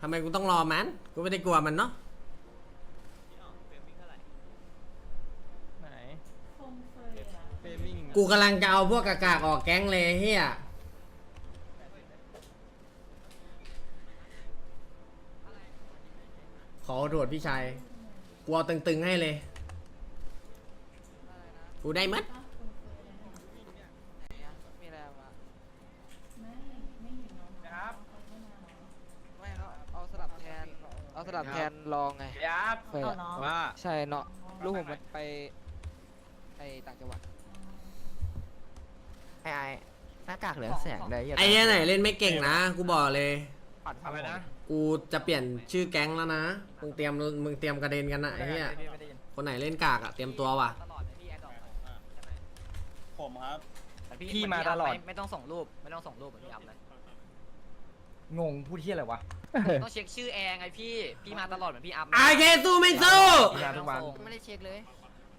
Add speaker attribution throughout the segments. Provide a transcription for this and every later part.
Speaker 1: ทำไมกูต้องรอมัน กูไม่ได้กลัวมันเนาะ
Speaker 2: ไหน
Speaker 3: คงเคยอะ
Speaker 2: เฟรมมิ่ง
Speaker 1: กูกำลังจะเอาพวกกากากๆออกแก๊งเลยเฮียขอโดดพี่ชาย กูเอาตึงๆให้เลย กูได้มัด
Speaker 3: ป้าคงเคยอะไรเนี่ย
Speaker 4: มีอะไรมา
Speaker 3: ไม่ไม่เห็นน้อง
Speaker 2: ครับ
Speaker 3: เขาไม่มาหรอ
Speaker 4: ไม่เขาเอาสลับแทน เอาส ลับแทนลองไง
Speaker 2: ยับ
Speaker 4: เฟย
Speaker 3: เอา
Speaker 4: อะ
Speaker 3: เนาะ
Speaker 2: ว่า
Speaker 4: ใช่เนาะลูกผมมันไปไปต่างจังหวัด
Speaker 5: ไอ้ไอ้หน้ากากเหลืองแสงได้ยัง
Speaker 1: ไอ้เหี้ยไหนเล่นไม่เก่งนะ กูบอกเลย
Speaker 2: ปัดทำไมนะ
Speaker 1: กูจะเปลี่ยนชื่อแก๊งแล้วนะ มึงเตรียมมึงเตรียมกระเด็นกันนะไอ้เหี้ย
Speaker 2: ไม่ได้ยิน
Speaker 1: คนไหนเล่นกากอะเตรียมตัวว่ะ
Speaker 6: ตลอดเลยพี่แอดดอก
Speaker 7: ผมครับ
Speaker 6: แต่
Speaker 2: พี่มาตลอด
Speaker 6: ไม่ไม่ต้องส่งรูป ไม่ต้องส่งรูปเหมือนพี่อัพเลย
Speaker 2: งงพูดที่อะไรวะ
Speaker 6: ต้องเช็คชื่อแอร์ไงพี่ พี่มาตลอดเหมือนพี่อัพ
Speaker 1: ไอเคสู้ไม่สู้
Speaker 2: พี่มาทุกวัน
Speaker 4: ไม่ได้เช็คเลย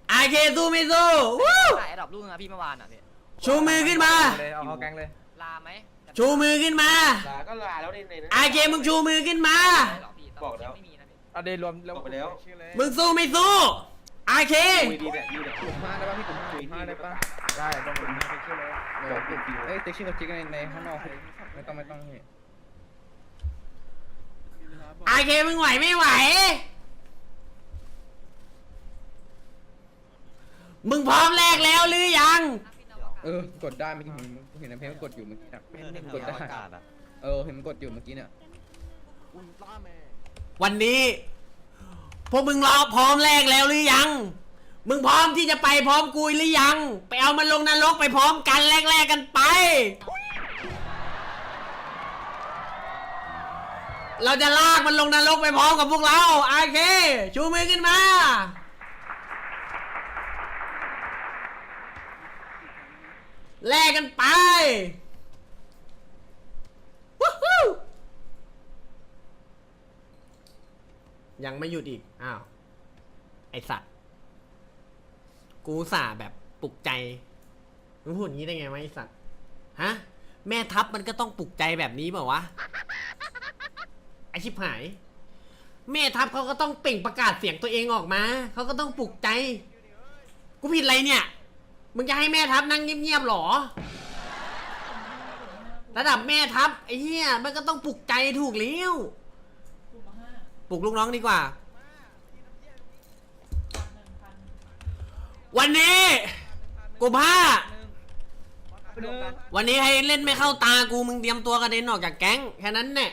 Speaker 1: ไอเคสู้ไม่สู้วู้
Speaker 6: ถ่ายแอดดอกรูปนึงอะพี่เมื่อวานอะพี่
Speaker 1: ชูมือขึ้นมา
Speaker 2: เลยเอาเข้าแก๊งเลย
Speaker 6: ลาไหม
Speaker 1: ชูมือขึ้นมา
Speaker 7: ลาก็ลาแล้วในใน
Speaker 1: ไอเคมึงชูมือขึ้นมา
Speaker 6: หรอพี่
Speaker 7: บอกแล้ว
Speaker 6: ไม่มีนะพี่
Speaker 2: เอาเดย์รวม
Speaker 7: บอกไปแล้ว
Speaker 2: ชื่อเลย
Speaker 1: มึงสู้ไม่สู้ไอเค
Speaker 7: คุยดีเนี่ยดีเนี่ย
Speaker 8: กลุ่มห้าได้ป่ะพี่กลุ่มห้ากลุ่มห้าได้ป่ะ
Speaker 2: ได้ต้องเป็นชื่อชื่อเลย
Speaker 8: เดี๋ยวกลุ่มเอ้ยติ๊กชื่อกับจิ๊กในในข้างนอกไม่ต้องไม่ต้องพี่
Speaker 1: ไอเคมึงไหวไม่ไหว มึงพร้อมแลกแล้วหรือยัง
Speaker 8: เออกดได้เมื่อกี้ผมเห็นในเพจมันกดอยู่เมื่อกี้นะกดได้เออเห็นมันกดอยู่เมื่อกี้เนี่ย
Speaker 1: วันนี้ พวกมึงรอพร้อมแลกแล้วหรือยัง มึงพร้อมที่จะไปพร้อมกูหรือยัง ไปเอามันลงนรกไปพร้อมกันแลกๆกันไป เราจะลากมันลงนรกไปพร้อมกับพวกเราโอเค ชูมือขึ้นมา แลกกันไปวู้ฮู้ยังไม่หยุดอีก อ้าว ไอสัตว์ กูสาแบบปลุกใจมึงพูดอย่างนี้ได้ไงวะไอสัตว์ ฮะ แม่ทัพมันก็ต้องปลุกใจแบบนี้เปล่าวะ ไอชิบหาย แม่ทัพเขาก็ต้องเปล่งประกาศเสียงตัวเองออกมา เขาก็ต้องปลุกใจ กูผิดอะไรเนี่ย มึงจะให้แม่ทัพนั่งเงียบๆหรอ ระดับแม่ทัพไอ้เหี้ยมันก็ต้องปลุกใจถูกแล้วปลุกลูกน้องดีกว่า วันนี้กูผ้าวันนี้ให้เล่นไม่เข้าตากูมึงเตรียมตัวกระเด็นออกจากแก๊งแค่นั้นแน่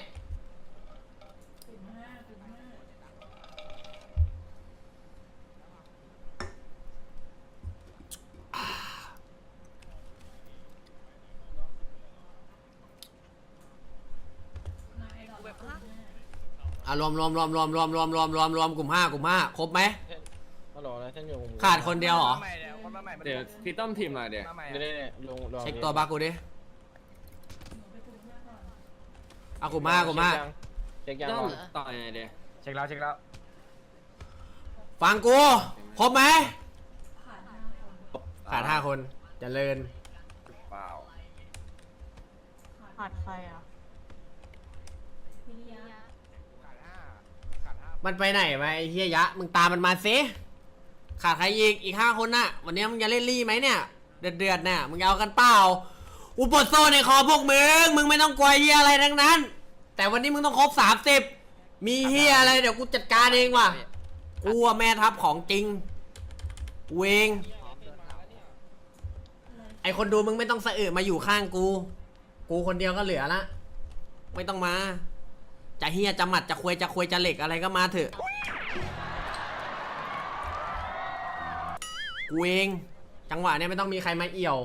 Speaker 3: อะ
Speaker 1: รวมรวมรวมรวมรวมรวมรวมรวมรวมกลุ่มห้ากลุ่มห้าครบไหม
Speaker 7: ฮัลโหลนะฉันอยู่
Speaker 1: ขาดคนเดียวเหรอ
Speaker 2: มาใหม่เดี๋ยวคนมาใหม่มา
Speaker 7: เดี๋ยวพี่ต้อมทีมมาเดี๋ยว
Speaker 2: มาใหม่
Speaker 7: ไม่ได้ลง
Speaker 1: เช็คตัวบักกูดิ
Speaker 3: หนูไปกลุ่มห้าก่อน
Speaker 1: เอากลุ่มห้ากลุ่มห้า
Speaker 7: เช็คยังต่อยังไงเดี๋ยว
Speaker 2: เช็คแล้วเช็คแล้ว
Speaker 1: ฟังกู ครบไหม
Speaker 3: ผ่านห้าคน
Speaker 1: ขาดห้าคนเจริญ
Speaker 7: เปล่า
Speaker 3: ขาดใครอะพิริยะ
Speaker 2: ขาดห้าขาดห้า
Speaker 1: มันไปไหนวะไอ้เฮียยะ มึงตามมันมาสิขาดใครอีกอีกห้าคนน่ะ วันนี้มึงจะเล่นรี่ไหมเนี่ย เดือดเดือดๆน่ะมึงเอากันเปล่าอุปโซในคอพวกมึงมึงไม่ต้องกลัวเฮียอะไรทั้งนั้น แต่วันนี้มึงต้องครบสามสิบมีเฮียอะไรเดี๋ยวกูจัดการเองว่ะกูอะแม่ทัพของจริงเองไอคนดูมึงไม่ต้องสะอึมาอยู่ข้างกู กูคนเดียวก็เหลือละ ไม่ต้องมา จะเฮียจะหมัดจะควยจะควยจะเหล็กอะไรก็มาเถอะกูเองจังหวะเนี้ยไม่ต้องมีใครมาเอี่ยว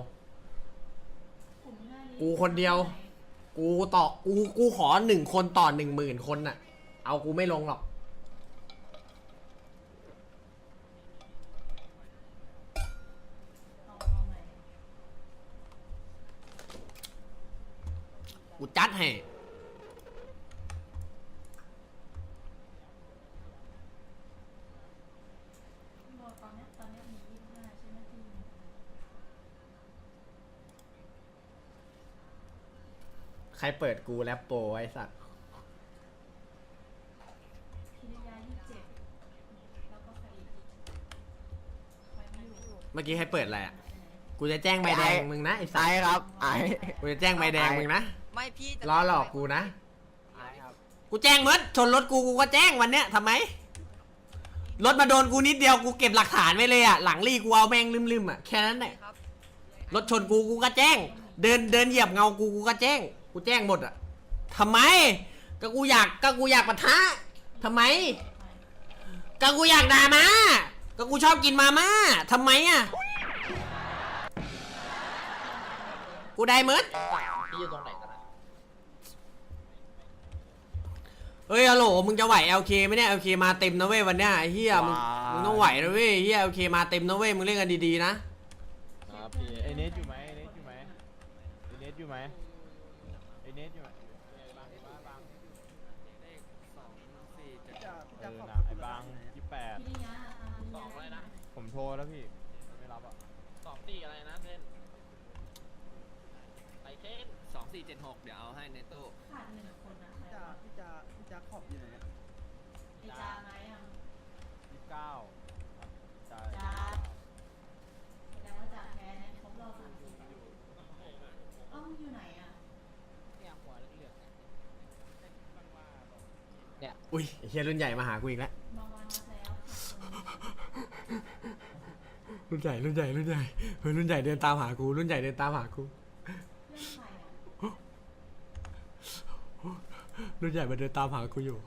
Speaker 3: กู
Speaker 1: คนเดียว กูต่อกูกูขอหนึ่งคนต่อหนึ่งหมื่นคนน่ะ เอากูไม่ลงหรอก กูจัดให้ รเปิดกูแลปโปรไอ้สัตว์สเมื่อกี้ใครเปิดอะไรอะกูจะแจ้งใบแดงมึงนะไอ้สัต
Speaker 5: ไอ้ครับไอ้
Speaker 1: กูจะแจ้งใบแดงมึงนะ
Speaker 6: ไม่พี่
Speaker 1: ล้อหลอกกูนะ ไอครับ กูแจ้งหมดชนรถกูกูก็แจ้งวันเนี้ยทำไมรถมาโดนกูนิดเดียวกูเก็บหลักฐานไว้เลยอะหลังรีกูเอาแมงลืมๆอะแค่นั้นแหละ
Speaker 6: ร
Speaker 1: ถชนกูกูก็แจ้ง เดินเดินเหยียบเงากูกูก็แจ้ง กูแจ้งหมดอะทำไม ก็กูอยากก็กูอยากปะทะทำไม ก็กูอยากด่ามา ก็กูชอบกินมาม่าทำไมอะกูได้หมด
Speaker 6: พี่อยู่ตรงไหนกัน
Speaker 1: เฮ้ยฮัลโหลมึงจะไหว LK ไหมเนี่ย LK มาเต็มนะเว้ยวันเนี้ยไอ้เหี้ยมึงมึงต้องไหวนะเว้ยเหี้ย LK มาเต็มนะเว้ยมึงเล่นกันดีๆนะ
Speaker 7: ครับพี่
Speaker 2: ไอเนสอยู่ไหมไอเนสอยู่ไหมไอเนสอยู่ไหม โทรแล้วพี่ ไม่รับอะ
Speaker 7: สองสี่อะไรนะเล่นไปเช่นสองสี่เจ็ดหกเดี๋ยวเอาให้ในตู้
Speaker 3: ขาดหนึ่งคนนะใครวะ
Speaker 2: พี่จาพี่จาขอบอยู่ไหน
Speaker 3: ไอ้จาไหมยัง
Speaker 2: ยี่สิบเก้าจ่า
Speaker 3: จาแสดงว่าจาแพ้เนี่ยครบรอบสามสิบเอ้ามึงอยู่ไหนอะ
Speaker 1: อุ้ยไอ้เหี้ยรุ่นใหญ่มาหากูอีกแล้ว รุ่นใหญ่รุ่นใหญ่รุ่นใหญ่เฮ้ยรุ่นใหญ่เดินตามหากูรุ่นใหญ่เดินตามหากู
Speaker 3: เพื่อนใครอะ
Speaker 1: รุ่นใหญ่มาเดินตามหากูอยู่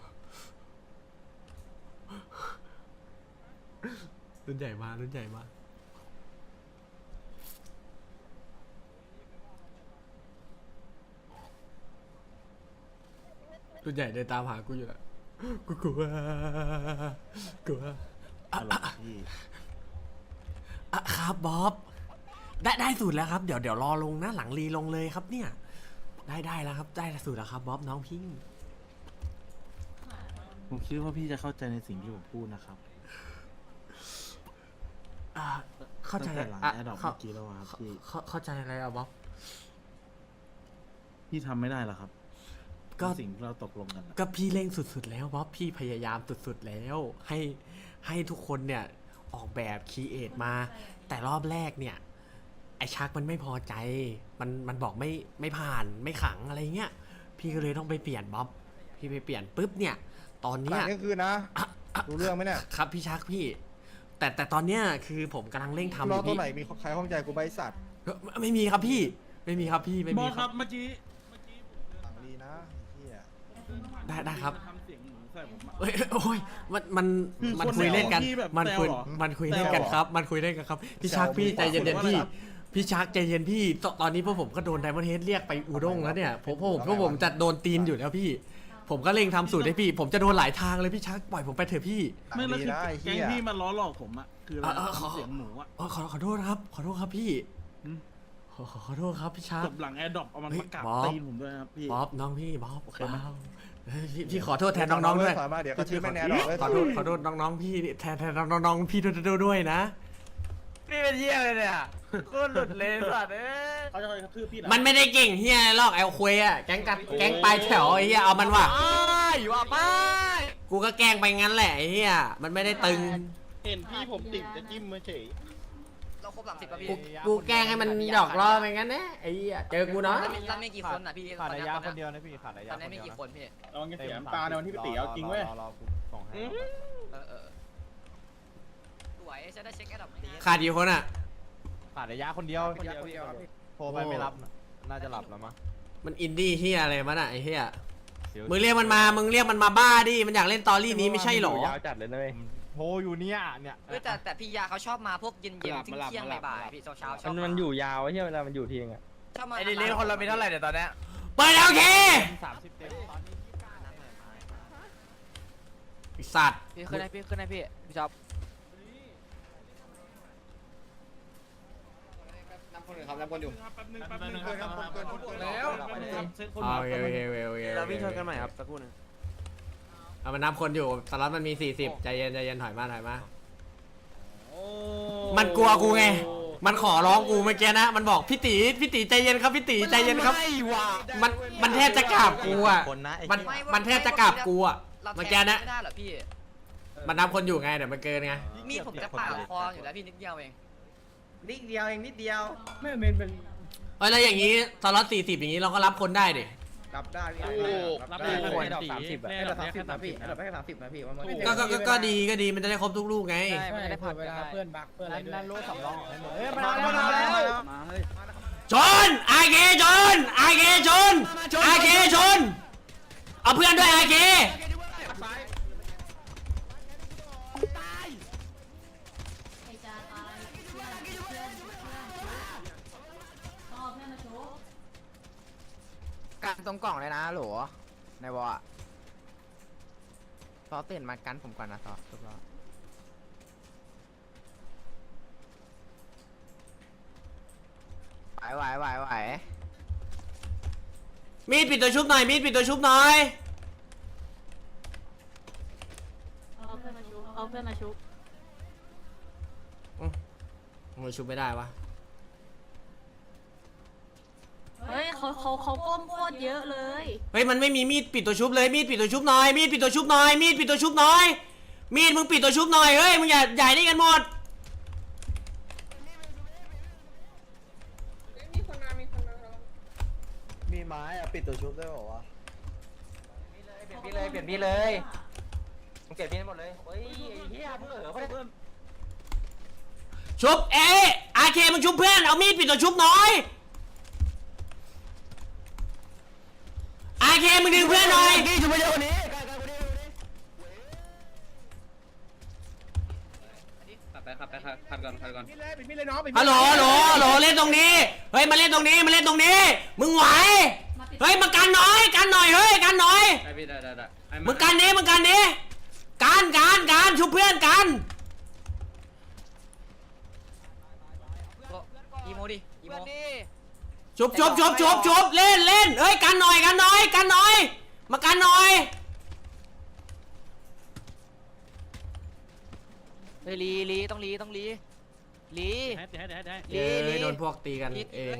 Speaker 1: รุ่นใหญ่มารุ่นใหญ่มารุ่นใหญ่เดินตามหากูอยู่อะกูกลัวกลัวอะอะ อะครับบ๊อบได้ได้สูตรแล้วครับ เดี๋ยวเดี๋ยวรอลงนะหลังรีลงเลยครับเนี่ย ได้ได้แล้วครับได้สูตรแล้วครับบ๊อบน้องพี่
Speaker 3: ขาดคน
Speaker 9: ผมคิดว่าพี่จะเข้าใจในสิ่งที่ผมพูดนะครับ
Speaker 1: อ่าเข้าใจ
Speaker 9: ตั้งแต่หลัง
Speaker 1: อะ
Speaker 9: แอดดอก
Speaker 1: เข้า
Speaker 9: เมื่อกี้แล้วอะครับพี่
Speaker 1: เข้าเข้าใจอะไรอะบ๊อบ
Speaker 9: พี่ทำไม่ได้หรอกครับ
Speaker 1: ก็
Speaker 9: ในสิ่งที่เราตกลงกันอะ
Speaker 1: ก็พี่เร่งสุดๆแล้วบ๊อบพี่พยายามสุดๆแล้ว ให้ให้ทุกคนเนี่ย ออกแบบคีเอทมา แต่รอบแรกเนี่ย ไอชักมันไม่พอใจ มันมันบอกไม่ไม่ผ่านไม่ขังอะไรเงี้ย พี่ก็เลยต้องไปเปลี่ยนบ๊อบ พี่ไปเปลี่ยนปุ๊บเนี่ย ตอนเนี้ย
Speaker 2: นี่คือนะ รู้เรื่องไหมเนี่ย
Speaker 1: ครับพี่ชักพี่ แต่แต่ตอนเนี้ยคือผมกำลังเร่งทำอ
Speaker 2: รอยู่ตัว
Speaker 1: พี่
Speaker 2: ไหนมีใครข้องใจกูใบสัตว์
Speaker 1: เอ้อไม่มีครับพี่ ไม่มีครับพี่ไม่
Speaker 9: บ
Speaker 1: มี
Speaker 9: อส
Speaker 1: ค
Speaker 9: ค
Speaker 1: รั
Speaker 9: รับ บเมื่อกี้
Speaker 2: หลังดีนะเฮีย
Speaker 1: ได้ได้ครับ
Speaker 9: ทำเสียงหมูใส่ผมอะ
Speaker 1: เอ้ยโอ้ยมันมัน
Speaker 9: คือ
Speaker 1: มัน
Speaker 9: คน
Speaker 1: คุยเล่นกัน
Speaker 9: แซวพี่แบบ
Speaker 1: มันคุย
Speaker 9: แซวเหรอ
Speaker 1: มันคุยเล่นกันครับ มันคุยเล่นกันครับพี่ชักพี่ใจเย็นๆพี่พี่ชักใจเย็นพี่ตตอนนี้พวกผมก็โดนไดมอนเฮดเรียกไปอูด้งแล้วเนี่ยผมผมพวกผมจะโดนตีนอยู่แล้วพี่ ผมก็เร่งทำสูตรให้พี่ ผมจะโดนหลายทางเลยพี่ชักปล่อยผมไปเถอะพี่
Speaker 9: ไม่แล้วคือ
Speaker 2: หลังดีนะไอ้เหี้
Speaker 9: แก๊
Speaker 2: ย
Speaker 9: งพี่มาล้อหลอกผมอะคืออะไร
Speaker 1: เออเออขอ
Speaker 9: ทำเสียงหมูอะ
Speaker 1: เออขอขอโทษครับ ขอโทษครับพี่
Speaker 9: อืม
Speaker 1: ขอขอขอโทษครับพี่ชัก
Speaker 9: จบหลังแอร์ดรอปเอามัน
Speaker 1: เฮ้ย
Speaker 9: มากราบ
Speaker 1: บ๊อบ
Speaker 9: ตีนผมด้วยนะครับพี่
Speaker 1: บ๊อบน้องพี่บ๊อบ
Speaker 9: โอเคไหม
Speaker 1: ว้าวเฮ้ย พี่พี่ขอโทษแทนน้องๆด้วย
Speaker 2: ถอยมาเดี๋ยวเขาชื่อแม่แนนหรอกเว้ย
Speaker 1: ขอโทษขอโทษน้องๆพี่แทนแทนน้องๆพี่ด้วยด้วยนะ
Speaker 6: นี่เป็นเยี่ยเลยเนี่ยโคตรหลุดเลยสัตว์เอ้ย
Speaker 9: เขาจะคอยกระทืบพี่เหรอ
Speaker 1: มันไม่ได้เก่งเฮียหรอกไอ้ควยอะแก๊งกัดแก๊งปลายแถวไอ้เฮียเอามันว่ะ
Speaker 6: อยู่อะป้าย
Speaker 1: กูก็แกล้งไปงั้นแหละไอ้เฮียมันไม่ได้ตึง
Speaker 9: เห็นพี่ผมติดจะจิ้มมาเฉย
Speaker 6: เรา ครบหลังสิบป่ะพี่
Speaker 1: กูกูแกล้งให้มันหยอกล้อไปงั้นนะไอ้เฮียเจอกูเนาะ
Speaker 6: แล้วมีแล้วมีกี่คนอะพี่
Speaker 2: ขาด
Speaker 6: ตอน
Speaker 2: ระ
Speaker 6: เนี้ย
Speaker 2: ยะ
Speaker 6: ตอน
Speaker 2: คน
Speaker 6: เนี้ย
Speaker 2: เดียวนะพี่ขาดระ
Speaker 6: ต
Speaker 2: ยะ
Speaker 6: อนนี้มีกี่คนพี่
Speaker 9: ระวังจะเสียน้ำตาในวันที่พี่ตีเอาจริงเว้ย
Speaker 2: รอรอกูส่งให้
Speaker 6: เออเออสวยฉันได้เช็คแอดดับดี
Speaker 1: ขาดกี่คนอะ
Speaker 2: ขาดระยะคนเดียว
Speaker 8: คนเดียวคนเดียวครับพี่
Speaker 2: โทรไปไม่รับน่ะน่าจะหลับแล้วมั้ง
Speaker 1: มันอินดี้เฮียอะไรมันอะไอ้เฮีย
Speaker 2: ดี๋ว
Speaker 1: มึงเรียกมันมามึงเรียกมันมาบ้าดิมันอยากเล่นตอรี่นี้ไม่ใช่หรอ
Speaker 2: ยาวจัดเลยนะเว้ย โทรอยู่เนี่ยเนี่ย
Speaker 6: เฮ้ยแต่แต่พี่ยาเขาชอบมาพวกเย็นเย็นๆเที่ยงเที่ยงบ่ายๆพี่เช้าเช้าๆชอบ
Speaker 8: มันมันอยู่ยาวไอ้เหี้ยเวลามันอยู่ทีนึงอะ
Speaker 6: ชอบมา
Speaker 2: ไอ้ดิเล่คนเรามีเท่าไหร่เดี๋ยวตอนเนี้ย
Speaker 1: เปิดโอเค
Speaker 2: สามสิบเต็มตอนนี้
Speaker 1: ไอ้สัตว์
Speaker 4: พี่ขึ้นให้พี่ขึ้นให้พี่พี่ชอบ
Speaker 8: นำคนอื่นครับนำคนอยู่
Speaker 9: แป๊บนึงแป๊บนึง
Speaker 8: เกินครับคนเกินคนเกินแล้ว
Speaker 9: เซ็ตคน
Speaker 1: โอ
Speaker 9: มา
Speaker 1: เคโอเคโอเคโอเค
Speaker 4: เราวิ่งชนกันใหม่ครับสักครู่หนึง
Speaker 1: เอามันนับคนอยู่สล็อตมันมี 40 ใจเย็นใจเย็นถอยมาถอยมา
Speaker 9: โอ้
Speaker 1: มันกลัวกูไง มันขอร้องกูเมื่อกี้นะ มันบอกพี่ตีพี่ตีใจเย็นครับพี่ตีใจเย็นครับมันมันแทบจะกราบกูอะมันมันแทบจะกราบกูอะ
Speaker 6: เรา
Speaker 1: เมื่อ
Speaker 6: แท
Speaker 1: กี้
Speaker 6: ง
Speaker 1: นะ
Speaker 6: ไม่ได้เหรอพี่
Speaker 1: มันนับคนอยู่ไงเดี๋ยวมันเกินไง
Speaker 6: มีดผมจะปาดคออยู่แล้วพี่นิดเดียวเอง
Speaker 5: นิดเดียวเองนิดเดียว
Speaker 8: ไม่เป็นเป็น
Speaker 1: เอ้ยแล้วอย่างนี้สล็อตสี่สิบอย่างนี้เราก็รับคนได้ดิ
Speaker 5: รับได้พี่
Speaker 9: รับ
Speaker 5: ได้
Speaker 9: ได้
Speaker 5: ควร
Speaker 9: ได้
Speaker 5: สามสิบอะ
Speaker 9: ได้
Speaker 5: ไอ้
Speaker 9: ได้
Speaker 5: เราสามสิบ
Speaker 9: ได้
Speaker 5: นะพี่
Speaker 9: ได้
Speaker 5: ไอ้เราแค่สามสิบนะพี่มันไม่
Speaker 1: ก็ก็ก็ก็ดีก็ดีมันจะได้ครบทุกลูกไง
Speaker 4: ใช่ไม่ได้ผัด
Speaker 8: เวลาเพื่อนบักเพื่อนอะไร
Speaker 2: นั่น
Speaker 8: ด้วย
Speaker 2: นั่นรู้สำรองให้หมดเฮ้ย
Speaker 8: มา
Speaker 2: มา
Speaker 8: แล้
Speaker 2: แล้วว
Speaker 8: มา
Speaker 2: มา
Speaker 8: แล้
Speaker 2: แล้วว
Speaker 8: มาเฮ้ย
Speaker 1: ชนไอเคชนไอเคชนไอเคชนเอาเพื่อนด้วยไอเค
Speaker 3: ต
Speaker 5: รงกล่องเลยนะโหลในวอลซอตื่นมากันผมก่อนนะซอทุกรอบไหวไหวไหวไหว
Speaker 1: มีดปิดตัวชุบหน่อย มีดปิดตัวชุบหน่อย
Speaker 3: เอาเพื่อนมาชุบเอาเพื่อนมาชุบ
Speaker 1: มันชุบไม่ได้วะ
Speaker 3: เฮ้ยเขาเขาเขาก้มโคตรเยอะเลย
Speaker 1: เฮ้ยมันไม่มีมีดปิดตัวชุบเลยมีดปิดตัวชุบหน่อยมีดปิดตัวชุบหน่อยมีดปิดตัวชุบหน่อย มีดมึงปิดตัวชุบหน่อยเฮ้ยมึงอย่าใหญ่นี่กันหมด
Speaker 2: มีไม้อะปิดตัวชุบได้ป่าวะ
Speaker 5: เปลี่ยนพี่เลยเปลี่ยนพี่เลยมึงเปลี่ยนพี่หมดเลยเฮ้ยไอ้เหี้ยเพิ่งเหลือเพิ่ม
Speaker 1: ชุบเอ๊ะอาเคมึงชุบเพื่อนเอามีดปิดตัวชุบหน่อยอา เคมึงดึงเพื่อนหน่อย
Speaker 8: ขับไปขับไปขับขับก่อนขับก่อน
Speaker 9: พี่เลยพี่เลยน้อง
Speaker 1: ฮัลโหลฮัลโหลฮัลโหลเล่นตรงนี้ เฮ้ย มาเล่นตรงนี้ มาเล่นตรงนี้ มึงไหว เฮ้ย มากันหน่อย กันหน่อย เฮ้ย กันหน่อย
Speaker 8: ได้พี่ได้ได้ได้ไอ้
Speaker 1: มึงกันนี้มึงกันนี้กันกันกันชุบเพื่อนกัน
Speaker 6: อีโมดิอีโม
Speaker 4: เพื่อนดิ
Speaker 1: ชุบชุบชุบชุบชุบเล่นเล่นเฮ้ยกันหน่อยกันหน่อยกันหน่อย มากันหน่อย
Speaker 4: เฮ้ยลีลีต้องลีต้องลีลี
Speaker 9: ให้ให้ให้ให้
Speaker 4: ลีลี
Speaker 1: โดนพวกตีกันเอง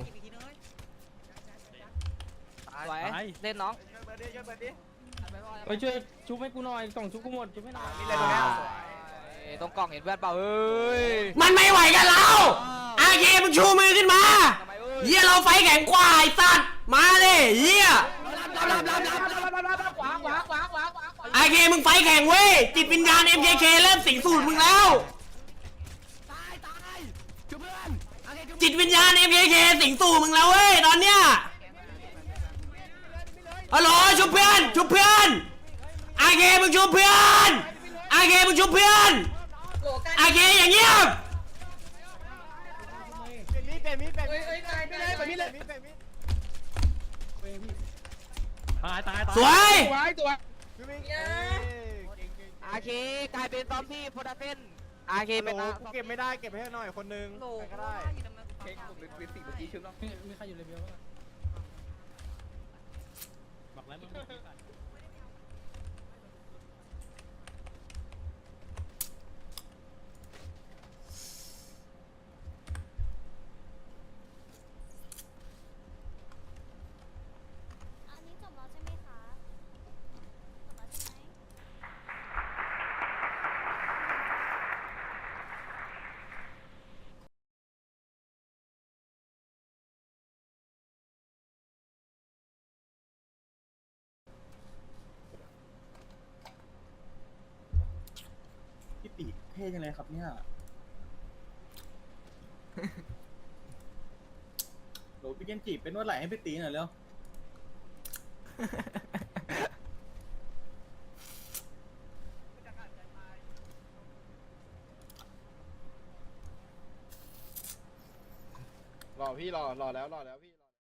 Speaker 4: ไหวเล่นน้อง
Speaker 8: ไปช่วยชุบให้กูหน่อยกล่องชุบกูหมดชุบให้หน่อย
Speaker 4: เอ้ยตรงกล่องเห็นเพื่อนเปล่าเอ้ย
Speaker 1: มันไม่ไหวกันแล้วอาเคมึงชูมือขึ้นมา
Speaker 4: ทำไม เรา
Speaker 1: ไฟแข็งกว่าไอ้สัตว์มาเลยเยี่ยอเคมึงไฟแข็งเว้ยจิตวิญญาณ MKK เริ่มสิงสูตรมึงแล้ว จิตวิญญาณ MKK สิงสู่มึงแล้วเว้ยตอนเนี้ยฮัลโหลชุบเพื่อนชุบเพื่อนไอเคมึงชุบเพื่อนไอเคมึงชุบเพื่อนไอเคอย่างเงียบ
Speaker 2: ปลี่ยนมีดเปลี่ยนมีดเลยนมีดเปลี่ยนมีดเลยเปลี่ยนมีด
Speaker 9: ตายตายตาย
Speaker 1: สวย
Speaker 8: ไว้ตัว
Speaker 2: พี่มิงเอ้ยเก่งเก่ง
Speaker 4: อาเคกลายเป็นซอมบี้โพดาเฟนอาเค
Speaker 2: เก็บ
Speaker 4: เป็น
Speaker 2: กูเก็บไม่ได้เก็บให้หน่อยคนนึงใครก็ได้
Speaker 8: เค้กผมเป็นเป็นสิ่เมื่อกี้ชุบแล้วมีใครอยู่เลเวลบ้าง
Speaker 9: บอกแล้วมึง
Speaker 10: อันนี้จบแล้วใช่ไหมคะ จบแล้วใช่ไหม
Speaker 9: พี่ตีเท่จังเลยครับเนี่ยโหลพี่เกนจีบเป็นนวดไหล่ให้พี่ตีหน่อยเร็ว
Speaker 2: รอพี่รอรอแล้วรอแล้วพี่